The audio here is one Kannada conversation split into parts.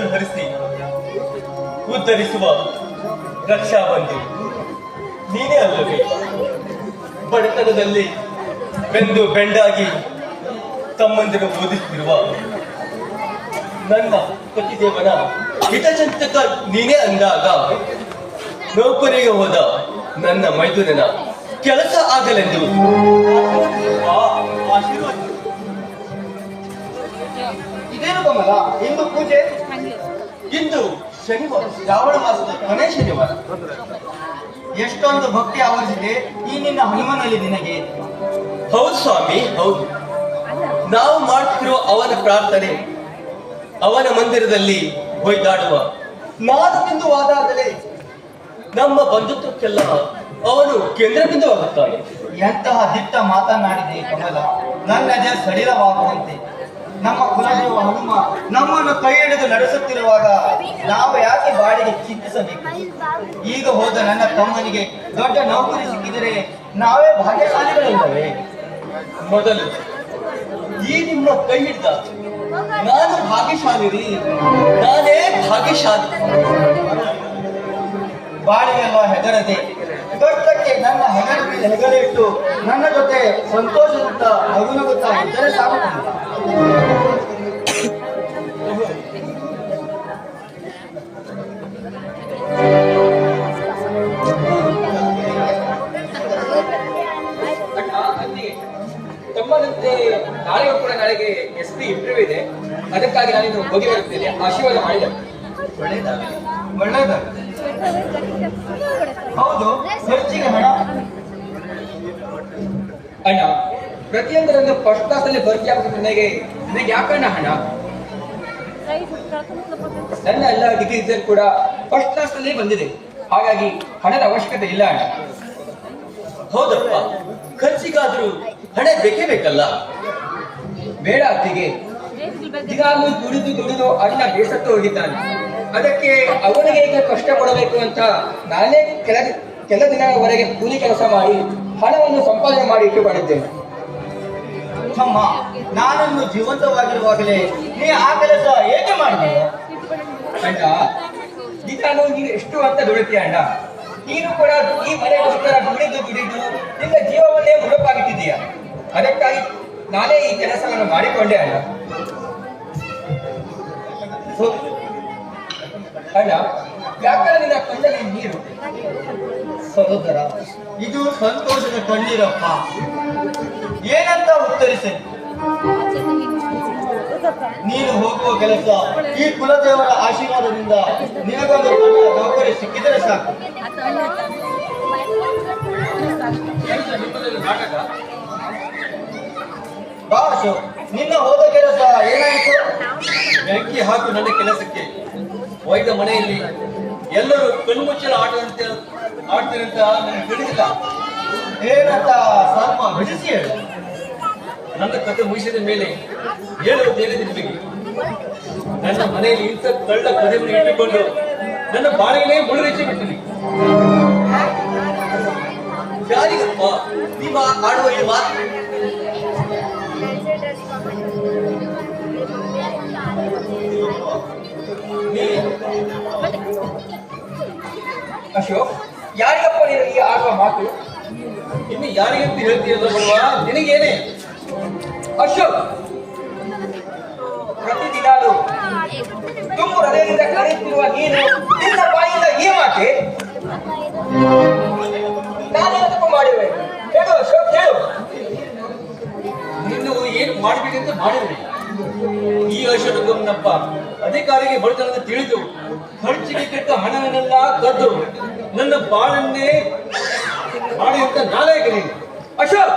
ಮಕ್ಕಳು ಹರಿಸಿ ಉದ್ಧರಿಸುವ ರಕ್ಷಾ ನೀನೇ ಅಲ್ಲವೇ? ಬಡತನದಲ್ಲಿ ಬೆಂದು ಬೆಂಡಾಗಿ ತಮ್ಮಂದಿರು ಓದಿಸುತ್ತಿರುವ ನನ್ನ ಪತಿದೇವನ ಹಿತಚಿಂತಕ ನೀನೇ ಅಂದಾಗ ನೌಕರಿಗೆ ಹೋದ ನನ್ನ ಮೈದುನನ ಕೆಲಸ ಆಗಲೆಂದು. ಇದೇನು ಕಮಲ ಇಂದು ಪೂಜೆ? ಇಂದು ಶನಿವಾರ ಶ್ರಾವಣ ಮಾಸದ ಕೊನೆ ಶನಿವಾರ ಎಷ್ಟೊಂದು ಭಕ್ತಿ ಆವರಿಸಿದೆ. ಈ ನಿನ್ನ ಹನುಮನಲ್ಲಿ ನಿನಗೆ. ಹೌದು ಸ್ವಾಮಿ ಹೌದು. ನಾವು ಮಾಡ್ತಿರುವ ಅವನ ಪ್ರಾರ್ಥನೆ ಅವನ ಮಂದಿರದಲ್ಲಿ ಹೊಯ್ದಾಡುವ. ನಾದ ಬಿಂದುವಾದಾಗಲೇ ನಮ್ಮ ಬಂಧುತ್ವಕ್ಕೆಲ್ಲ ಅವನು ಕೇಂದ್ರ ಬಿಂದುವಾಗುತ್ತಾನೆ. ಎಂತಹ ದಿಟ್ಟ ಮಾತನಾಡಿದೆ ಕಮಲ. ನನ್ನಜ ಸಡಿಲವಾಗುವಂತೆ. ನಮ್ಮ ಕುಲದೇವ ಹನುಮ ನಮ್ಮನ್ನು ಕೈ ಹಿಡಿದು ನಡೆಸುತ್ತಿರುವಾಗ ನಾವು ಯಾಕೆ ಬಾಡಿಗೆ ಚಿಂತಿಸಬೇಕು? ಈಗ ಹೋದ ನನ್ನ ತಮ್ಮನಿಗೆ ದೊಡ್ಡ ನೌಕರಿ ಸಿಕ್ಕಿದರೆ ನಾವೇ ಭಾಗ್ಯಶಾಲಿಗಳಿಲ್ಲವೇ? ಮೊದಲು ಈ ನಿಮ್ಮ ಕೈ ಹಿಡಿದ ನಾನು ಭಾಗ್ಯಶಾಲಿ ರೀ ನಾನೇ ಭಾಗ್ಯಶಾಲಿ. ಬಾಳಿಗೆಲ್ಲ ಹೆಗರದೆ ದೊಡ್ಡಕ್ಕೆ ನನ್ನ ಹೆಗರ ಮೇಲೆ ಹೆಗರಿಟ್ಟು ನನ್ನ ಜೊತೆ ಸಂತೋಷದಿಂದ ಮಗುನಗುತ್ತಾ ಇದ್ದರೆ ಸಾಕು ಕಮಲ. ತಮ್ಮನಂತೆ ನಾಳೆಗೂ ಕೂಡ ನಾಳೆಗೆ ಎಸ್ ಪಿ ಇಂಟರ್ವ್ಯೂ ಇದೆ. ಅದಕ್ಕಾಗಿ ನಾನಿನ್ನು ಹೋಗಿ ಬರುತ್ತೇನೆ. ಆಶೀರ್ವಾದ ಮಾಡಿದೆ. ಒಳ್ಳೆಯದಾಗಲಿ ಹೌದು. ಖರ್ಚಿಗೆ ಹಣ. ಅಣ್ಣ ಪ್ರತಿಯೊಂದರನ್ನು ಫಸ್ಟ್ ಕ್ಲಾಸ್ ಅಲ್ಲಿ ಭರ್ತಿ ಆಗುತ್ತೆ ನನಗೆ ನನಗೆ ಯಾಕಣ್ಣ ಹಣ? ನನ್ನ ಎಲ್ಲ ಡಿಗ್ರೀಸ್ ಕೂಡ ಫಸ್ಟ್ ಕ್ಲಾಸ್ ಅಲ್ಲಿ ಬಂದಿದೆ. ಹಾಗಾಗಿ ಹಣದ ಅವಶ್ಯಕತೆ ಇಲ್ಲ ಅಣ್ಣ. ಹೌದಪ್ಪ. ಖರ್ಚಿಗಾದ್ರೂ ಹಣ ಬೇಕೇ ಬೇಕಲ್ಲ? ಬೇಡ ಅತ್ತಿಗೆ. ದಿನಾಲು ದುಡಿದು ದುಡಿದು ಅಣ್ಣ ಬೇಸತ್ತು ಹೋಗಿದ್ದಾನೆ. ಅದಕ್ಕೆ ಅವನಿಗೆ ಈಗ ಕಷ್ಟ ಕೊಡಬೇಕು ಅಂತ ನಾನೇ ಕೆಲ ಕೆಲ ದಿನಗಳವರೆಗೆ ಕೂಲಿ ಕೆಲಸ ಮಾಡಿ ಹಣವನ್ನು ಸಂಪಾದನೆ ಮಾಡಿ ಇಟ್ಟುಕೊಂಡಿದ್ದೇನೆ ತಮ್ಮ ನಾನೊಂದು ಜೀವಂತವಾಗಿರುವಾಗಲೇ ನೀ ಆ ಕೆಲಸ ಏಕೆ ಮಾಡಿದೆ? ಅಣ್ಣ ದಿನಾಲು ನೀನು ಎಷ್ಟು ಅಂತ ದುಡಿತೀಯ ಅಣ್ಣ. ನೀನು ಕೂಡ ಈ ಮನೆಗೋಸ್ಕರ ದುಡಿದು ದುಡಿದು ನಿನ್ನ ಜೀವವನ್ನೇ ಮುಡಪಾಗುತ್ತಿದೆಯಾ ಅದಕ್ಕಾಗಿ ನಾನೇ ಈ ಕೆಲಸವನ್ನು ಮಾಡಿಕೊಂಡೆ ಅಣ್ಣ. ಅಣ್ಣ ಯಾಕಂದ್ರೆ ನಿನ್ನ ಕಣ್ಣಲ್ಲಿ ನೀರು? ಸಹೋದರ, ಇದು ಸಂತೋಷದ ಕಣ್ಣೀರಪ್ಪ. ಏನಂತ ಉತ್ತರಿಸಿ. ನೀನು ಹೋಗುವ ಕೆಲಸ ಈ ಕುಲದೇವರ ಆಶೀರ್ವಾದದಿಂದ ನಿನಗೊಂದು ಒಳ್ಳೆಯ ನೌಕರಿ ಸಿಕ್ಕಿದರೆ ಸಾಕು. ಬಾಸು ನಿನ್ನ ಹೋದ ಕೆಲಸ ಏನಾಯಿತು? ಬೆಂಕಿ ಹಾಕು ನನ್ನ ಕೆಲಸಕ್ಕೆ. ಒಯ್ದ ಮನೆಯಲ್ಲಿ ಎಲ್ಲರೂ ಕಣ್ಮುಚ್ಚಲ ಆಟದಂತೆ ಆಡ್ತೀರಂತ ನನಗೆ ತಿಳಿದಿಲ್ಲ. ಏನಂತ ಬಿಡಿಸಿ ಹೇಳು. ನನ್ನ ಕತೆ ಮುಗಿಸಿದ ಮೇಲೆ ಹೇಳುವುದೇನಿದೆ ನಿಮಗೆ? ನನ್ನ ಮನೆಯಲ್ಲಿ ಇಂಥ ಕಳ್ಳ ಕದವನ್ನು ಇಟ್ಟುಕೊಂಡು ನನ್ನ ಬಾಳಿಗೆ ಮುಳುಗಿಸಿ ಬಿಟ್ಟಿನಿ ಯಾರಿಗಪ್ಪ ನೀವು ಆಡುವ ಈ ಮಾತು? ಅಶೋಕ್ ಯಾರಿಗಪ್ಪ ನೀನು ಈ ಆಡುವ ಮಾತು? ಇನ್ನು ಯಾರಿಗಂತ ಹೇಳ್ತೀಯಲ್ಲ ಬರುವ? ನಿನಗೇನೆ? ಅಶೋಕ್ ಪ್ರತಿದಿನಾಲು ತುಂಬ ಹೃದಯದಿಂದ ಕರೆಯುತ್ತಿರುವ ನೀನು ನಿನ್ನ ಬಾಯಿಂದ ಈ ಮಾತೆ? ನಾನೇನು ತಪ್ಪು ಮಾಡಿವೆ ಹೇಳು ಅಶೋಕ್ ಹೇಳು. ನಿನ್ನ ಏನು ಮಾಡಬೇಕಂತ ಮಾಡಿದ್ರಿ ಈ ಅಶೋಕನಪ್ಪ ಅಧಿಕಾರಿಗೆ ಬಡತನದ ತಿಳಿದು, ಖರ್ಚಿಗೆ ಕೆಟ್ಟ ಹಣವನ್ನೆಲ್ಲ ಕದ್ದು, ನನ್ನ ಬಾಳನ್ನೇ ಮಾಡಿ ಅಂತ ನೀನು ಅಶೋಕ್!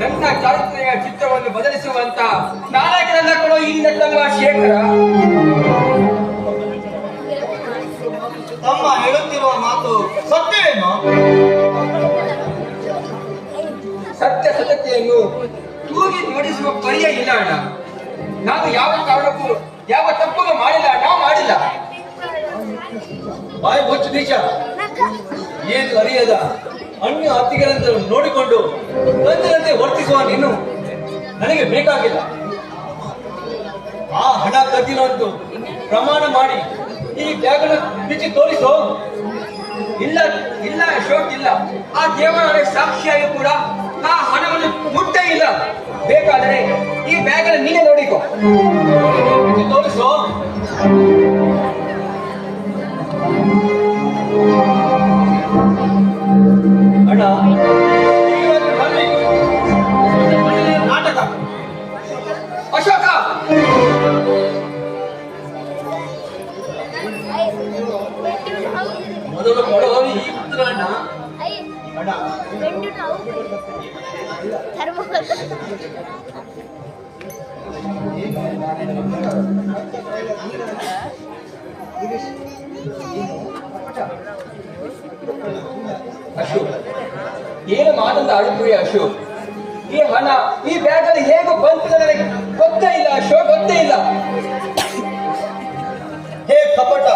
ನನ್ನ ಚಾರಿತ್ರೆಯ ಚಿತ್ರವನ್ನು ಬದಲಿಸುವಂತ ನಾಲಕರನ್ನ ಕೊಡೋ ಈ ತಮ್ಮ ಶೇಖರ. ಮಾತು ಸತ್ಯವೇನು ಸತ್ಯ ಸತ್ಯತೆಯನ್ನು ತೂಗಿ ನೋಡಿಸುವ ಪರಿಯ ಇಲ್ಲ ಅಣ್ಣ. ನಾನು ಯಾವ ಕಾರಣಕ್ಕೂ ಯಾವ ತಪ್ಪುಗೂ ಮಾಡಿಲ್ಲ, ನಾವು ಮಾಡಿಲ್ಲ. ಬಾಯಿ ಮುಚ್ಚು ನೀಚ ಏನು ಅರಿಯದ ಅನ್ಯ ಅತಿಗಳಂತ ನೋಡಿಕೊಂಡು ಬಂದಿರಂತೆ ವರ್ತಿಸುವ ನೀನು ನನಗೆ ಬೇಕಾಗಿಲ್ಲ. ಆ ಹಣ ಕದ್ದಿನ ಅಂತ ಪ್ರಮಾಣ ಮಾಡಿ ಈ ಬ್ಯಾಗನ್ನು ಬಿಚ್ಚಿ ತೋರಿಸೋ. ಇಲ್ಲ ಇಲ್ಲ ಶೋಕ್ ಇಲ್ಲ. ಆ ದೇವರ ಸಾಕ್ಷಿಯಾಗಿ ಕೂಡ ಆ ಹಣವನ್ನು ಮುಟ್ಟೇ ಇಲ್ಲ. ಬೇಕಾದರೆ ಈ ಬ್ಯಾಗ್ ಅಲ್ಲಿ ನೀನೇ ನೋಡಿಕೋ. ತೋರಿಸು. ಏನು ಮಾತಂತ ಆಡುತ್ತೀವಿ ಅಶೋಕ್? ಈ ಹಣ, ಈ ಬ್ಯಾಗ್ ಅಲ್ಲಿ ಹೇಗೆ ಬಂತು ನನಗೆ ಗೊತ್ತೇ ಇಲ್ಲ ಅಶೋಕ್, ಗೊತ್ತೇ ಇಲ್ಲ. ಹೇ ಕಪಟ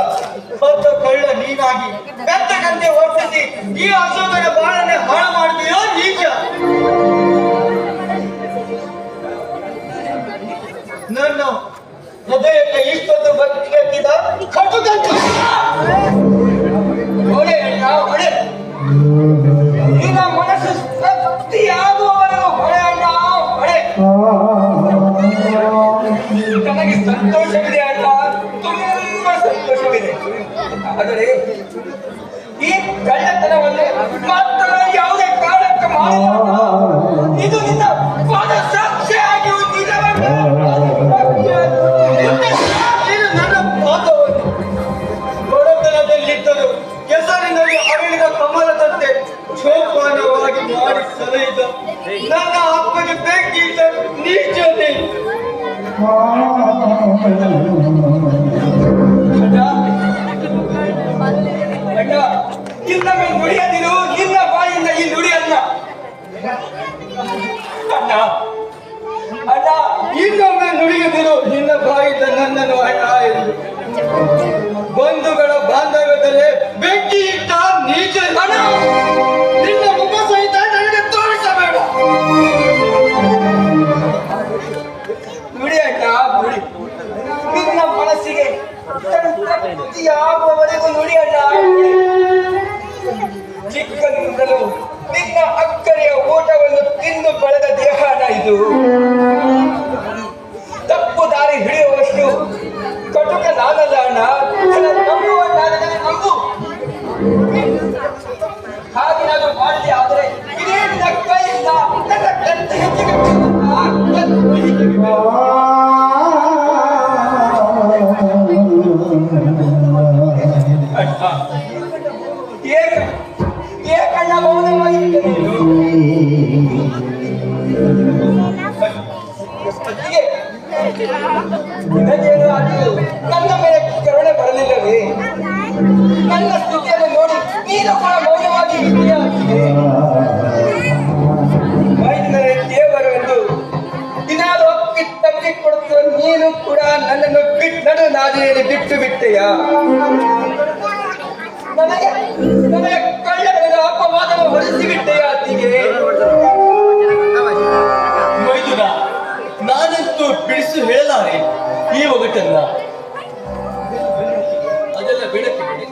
ಬದ್ಧ ಕಳ್ಳ ನೀನಾಗಿ ಬೆತ್ತಗಂತೆ ವರ್ತಿಸಿ ಈ ಅಶೋಕನ ಬಾಳನ್ನೇ ಹಾಳು ಮಾಡ್ತೀಯೋ ನೀಚ? ನನ್ನ ಹೃದಯಕ್ಕೆ ಇಷ್ಟೊಂದು ಬದುಕಿದ ಕಟುಗಂಟು ನನಗೆ ಸಂತೋಷವಿದೆ ಅಂತ ತುಂಬಾ ಸಂತೋಷವಿದೆ. ಆದರೆ ಈ ಕಳ್ಳತನವನ್ನು ಅಣ್ಣ ಇನ್ನೊಮ್ಮೆ ತೃಪ್ತಿಯಾಗುವವರೆಗೂ ನುಡಿ ಅಣ್ಣ ನುಡಿ. ಚಿಕ್ಕಂದಿನಿಂದಲೂ ನಿನ್ನ ಅಕ್ಕರೆಯ ಊಟವನ್ನು ತಿಂದು ಬಳದ ದೇಹನ ಇದು ಒಗಟನ್ನ ಅದೆಲ್ಲ ಬೇಡಕ್ಕೆ ಬಿಡಿ.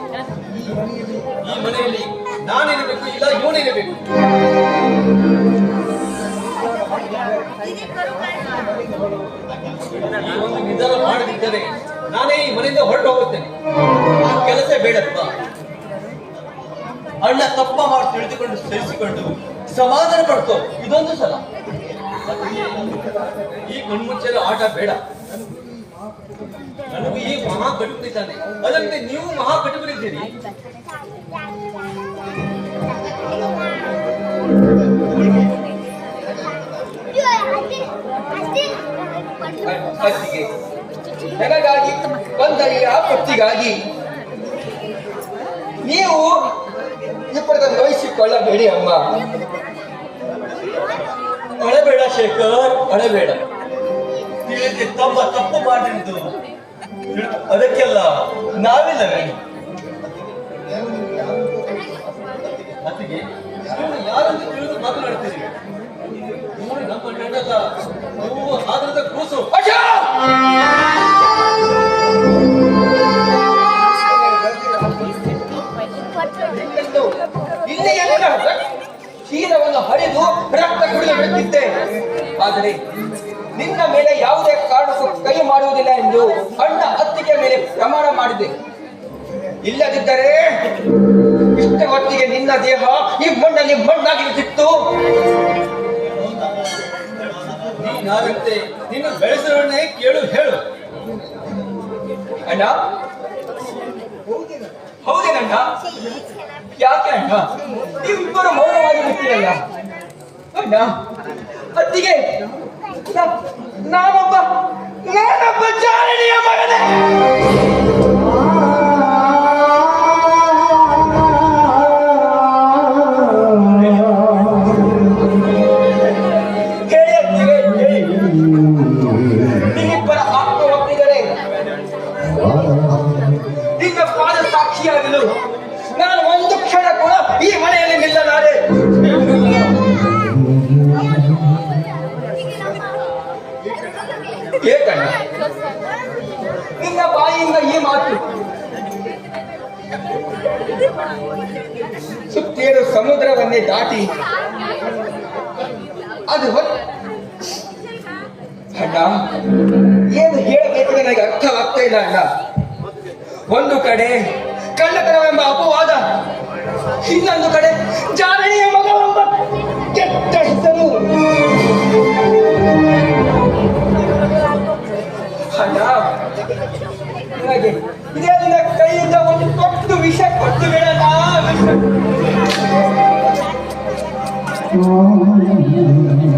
ಈ ಮನೆಯಲ್ಲಿ ನಾನಿರಬೇಕು ಇಲ್ಲ ಇವನಿರಬೇಕು ಒಂದು ನಿರ್ಧಾರ ಮಾಡದಿದ್ದರೆ ನಾನೇ ಈ ಮನೆಯಿಂದ ಹೊರಟು ಹೋಗುತ್ತೇನೆ. ಕೆಲಸ ಬೇಡಪ್ಪ. ಅಣ್ಣ ತಪ್ಪ ಮಾಡಿ ತಿಳಿದುಕೊಂಡು ಸಹಿಸಿಕೊಂಡು ಸಮಾಧಾನ ಪಡ್ತೋ ಇದೊಂದು ಸಲ. ಈ ಕಣ್ಮುಚ್ಚಲು ಆಟ ಬೇಡ. ನನಗೂ ಈ ಮಹಾ ಕಟುಕನಿದ್ದಾನೆ ಅದರಂತೆ ನೀವು ಮಹಾ ಕಟುಕನಿದ್ದೀರಿ ಅತ್ತಿಗೆ ನನಗಾಗಿ ಬಂದ ಈ ಆಪತ್ತಿಗಾಗಿ ನೀವು ಇಬ್ಬರದ ನೋಯಿಸಿಕೊಳ್ಳಬೇಡಿ ಅಮ್ಮ. ಅಳಬೇಡ ಶೇಖರ್, ಅಳಬೇಡ. ತಿಳಿದು ತಮ್ಮ ತಪ್ಪು ಮಾಡಿದ್ದು. ಅದಕ್ಕೆಲ್ಲ ಯಾರಂತ ತಿಳಿದು ಮಾತನಾಡ್ತೀರಿ? ಶೀಲವನ್ನು ಹರಿದು ರಕ್ತ ಕುಡಿದು ಬಿಡುತ್ತಿದ್ದೆ ಆದರೆ ನಿನ್ನ ಮೇಲೆ ಯಾವುದೇ ಕಾರಣಕ್ಕೂ ಕೈ ಮಾಡುವುದಿಲ್ಲ ಎಂದು ಅಣ್ಣ ಅತ್ತಿಗೆ ಮೇಲೆ ಪ್ರಮಾಣ ಮಾಡಿದೆ. ಇಲ್ಲದಿದ್ದರೆ ಇಷ್ಟ ಹೊತ್ತಿಗೆ ನಿನ್ನ ದೇಹ ಈ ಮಣ್ಣಲ್ಲಿ ಮಣ್ಣಾಗಿರುತ್ತಿತ್ತು ನೀನಾದಂತೆ ನಿನ್ನ ಬೆಳೆಸರನ್ನೇ ಕೇಳು ಹೇಳು. ಅಣ್ಣ? ಹೌದೇನಣ್ಣ? ಯಾಕೆ ಅಣ್ಣ? ನೀವಿಬ್ಬರು ಮೌನವಾಗಿ ಬಿಟ್ಟಿರಲ್ಲ. ಅಣ್ಣ ಅತ್ತಿಗೆ ನಾ- ನಾನೊಬ್ಬ ನಾನೊಬ್ಬ ಜಾರಣಿಯ ಮಗನೇ ಸುತ್ತೇರು ಸಮುದ್ರವನ್ನೇ ದಾಟಿ ಅದು ಅಣ್ಣ, ಏನು ಹೇಳಬೇಕು ನನಗೆ ಅರ್ಥವಾಗ್ತಾ ಇಲ್ಲ ಅಣ್ಣ. ಒಂದು ಕಡೆ ಕಳ್ಳತನವೆಂಬ ಅಪವಾದ, ಇನ್ನೊಂದು ಕಡೆ ಜಾರಣಿಯ ಮಗವೆಂಬ ಕೆಟ್ಟ ಹೆಸರು. ಅಣ್ಣ ನನಗೆ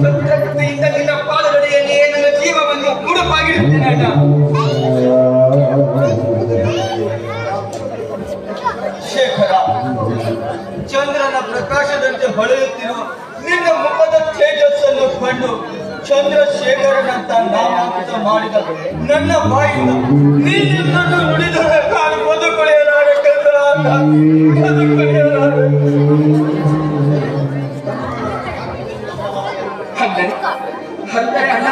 ಸತ್ಯತೆಯಿಂದ ನಿನ್ನ ಪಾದದಡಿಯಲ್ಲಿ ನನ್ನ ಅಣ್ಣ ಶೇಖರ ಚಂದ್ರನ ಪ್ರಕಾಶದಂತೆ ಹೊಳೆಯುತ್ತಿರುವ ನಿನ್ನ ಮುಖದ ತೇಜಸ್ಸನ್ನು ಕಂಡು ಚಂದ್ರಶೇಖರನಂತ ನಾಮಾಂಕಿತ ಮಾಡಿದ ನನ್ನ ಬಾಯಿಂದ ನೀನೆಂದನ್ನು ನುಡಿದರೆ ನಾನು ಅಣ್ಣ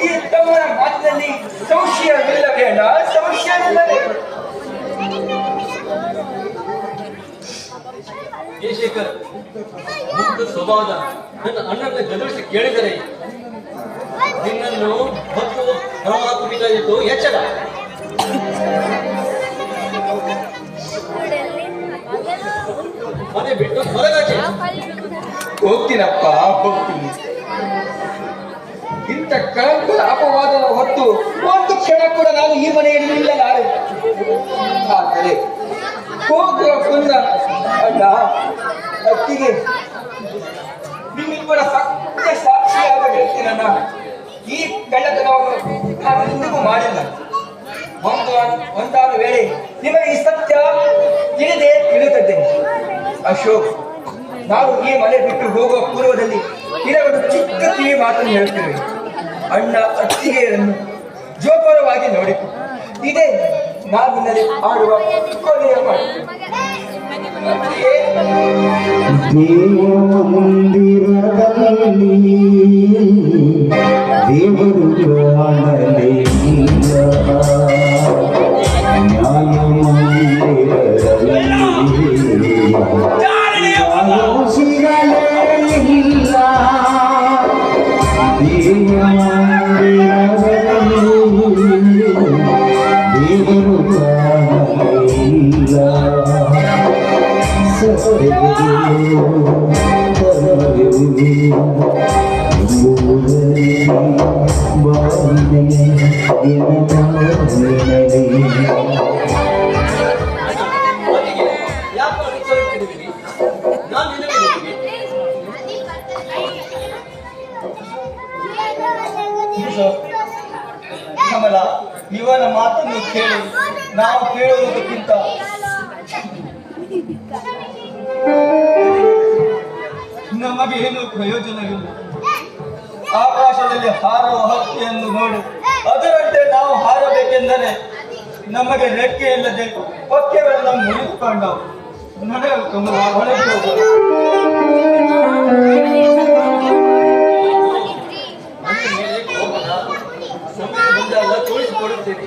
ಈ ತಮ್ಮನ ಮಾತಿನಲ್ಲಿ ಸಂಶಯವಿಲ್ಲವೇ ಅಣ್ಣ ಸಂಶಯವಿಲ್ಲವೇ ಶೇಖರ್ ಮುಗ್ಧ ಸ್ವಭಾವ ನನ್ನ ಅಣ್ಣನ ಗದರಿಸಿ ಕೇಳಿದರೆ ನಿನ್ನನ್ನು ಮತ್ತು ಹೊರಹಾಕಬೇಕಾಗಿತ್ತು ಎಚ್ಚರ. ಮನೆ ಬಿಟ್ಟು ಹೊರಗಾಚೆ ಹೋಗ್ತೀನಪ್ಪ ಹೋಗ್ತೀನಿ. ಅಪವಾದ ಅಪವಾದದ ಹೊತ್ತು ಒಂದು ಕ್ಷಣ ಕೂಡ ನಾನು ಈ ಮನೆಯಲ್ಲಿ ನಿಲ್ಲಲಾರೆ ಆದರೆ ಹೋಗುವ ಮುನ್ನ ಅಣ್ಣ, ಅತ್ತಿಗೆ ನಿಮ್ಮಿಬ್ಬರ ಸತ್ಯ ಸಾಕ್ಷಿಯಾದ ವ್ಯಕ್ತಿ ನನ್ನ. ಈ ಕಳ್ಳತನವನ್ನು ನಾನು ಎಂದಿಗೂ ಮಾಡಿಲ್ಲ. ಒಂದು ಒಂದಾದ ವೇಳೆ ನಿಮಗೆ ಈ ಸತ್ಯ ತಿಳಿದೇ ತಿಳಿದದ್ದೆ. ಅಶೋಕ್, ನಾವು ಈ ಮನೆ ಬಿಟ್ಟು ಹೋಗುವ ಪೂರ್ವದಲ್ಲಿ ಕೆಲವೊಂದು ಚಿಕ್ಕ ಕಿವಿ ಮಾತನ್ನು ಹೇಳುತ್ತೇವೆ. ಅಣ್ಣ ಅತ್ತಿಗೆಯರನ್ನು ಜೋಪಾನವಾಗಿ ನೋಡಿತು ಇದೆ ನಾವಿನಲ್ಲಿ ಆಡುವ ಕೊನೆಯ ದೇವ ಮಂದಿರದಲ್ಲಿ ದೇವರು ಇವನ ಮಾತನ್ನು ಕೇಳಿ ನಾವು ಕೇಳುವುದಕ್ಕಿಂತ ನಮಗೇನು ಪ್ರಯೋಜನವಿಲ್ಲ ಆಕಾಶದಲ್ಲಿ ಹಾರುವ ಹಕ್ಕಿಯನ್ನು ನೋಡಿ. ಅದರಂತೆ ನಾವು ಹಾರಬೇಕೆಂದರೆ ನಮಗೆ ರೆಕ್ಕೆ ಇಲ್ಲದೆ ಪಕ್ಕೆಗಳನ್ನು ಮುರಿದುಕೊಂಡವು. ಸಮಯ ಬಂದಾಗ ತೋರಿಸಿಕೊಡುತ್ತೇನೆ.